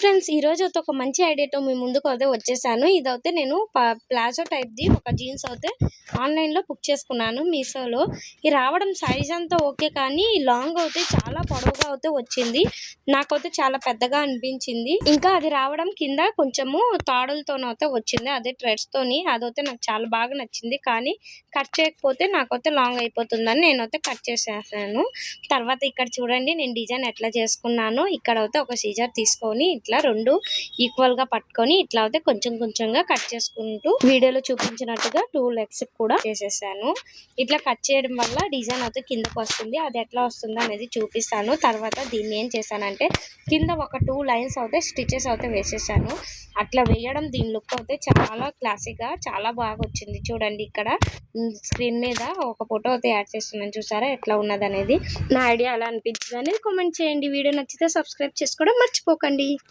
Friends ఈ రోజు అయితే ఒక మంచి ఐడియాతో మీ ముందుకు అయితే వచ్చేసాను. ఇదైతే నేను ప్లాజో టైప్ది ఒక జీన్స్ అయితే ఆన్లైన్లో బుక్ చేసుకున్నాను మీషోలో. ఈ రావడం సైజ్ అంతా ఓకే కానీ లాంగ్ అయితే చాలా పొడవుగా అయితే వచ్చింది. నాకైతే చాలా పెద్దగా అనిపించింది. ఇంకా అది రావడం కింద కొంచెము తాడులతోనైతే వచ్చింది. అదే ట్రెడ్స్తోని అదైతే నాకు చాలా బాగా నచ్చింది. కానీ కట్ చేయకపోతే నాకైతే లాంగ్ అయిపోతుందని నేనైతే కట్ చేసేసాను. తర్వాత ఇక్కడ చూడండి నేను డిజైన్ ఎట్లా చేసుకున్నాను. ఇక్కడ అయితే ఒక సీజర్ తీసుకొని ఇట్లా రెండు ఈక్వల్గా పట్టుకొని ఇట్లా అయితే కొంచెం కొంచెంగా కట్ చేసుకుంటూ వీడియోలో చూపించినట్టుగా టూ లెగ్స్ కూడా చేసేసాను. ఇట్లా కట్ చేయడం వల్ల డిజైన్ అయితే కిందకు వస్తుంది. అది ఎట్లా వస్తుందో అనేది చూపిస్తాను. తర్వాత దీన్ని ఏం చేశానంటే కింద ఒక టూ లైన్స్ అయితే స్టిచెస్ అయితే వేసేసాను. అట్లా వేయడం దీని లుక్ అయితే చాలా క్లాసిక్గా చాలా బాగా వచ్చింది. చూడండి ఇక్కడ స్క్రీన్ మీద ఒక ఫోటో అయితే యాడ్ చేస్తున్నాను. చూసారా ఎట్లా ఉన్నది అనేది? నా ఐడియా ఎలా అనిపించింది అనేది కామెంట్ చేయండి. వీడియో నచ్చితే సబ్స్క్రైబ్ చేసుకోవడం మర్చిపోకండి.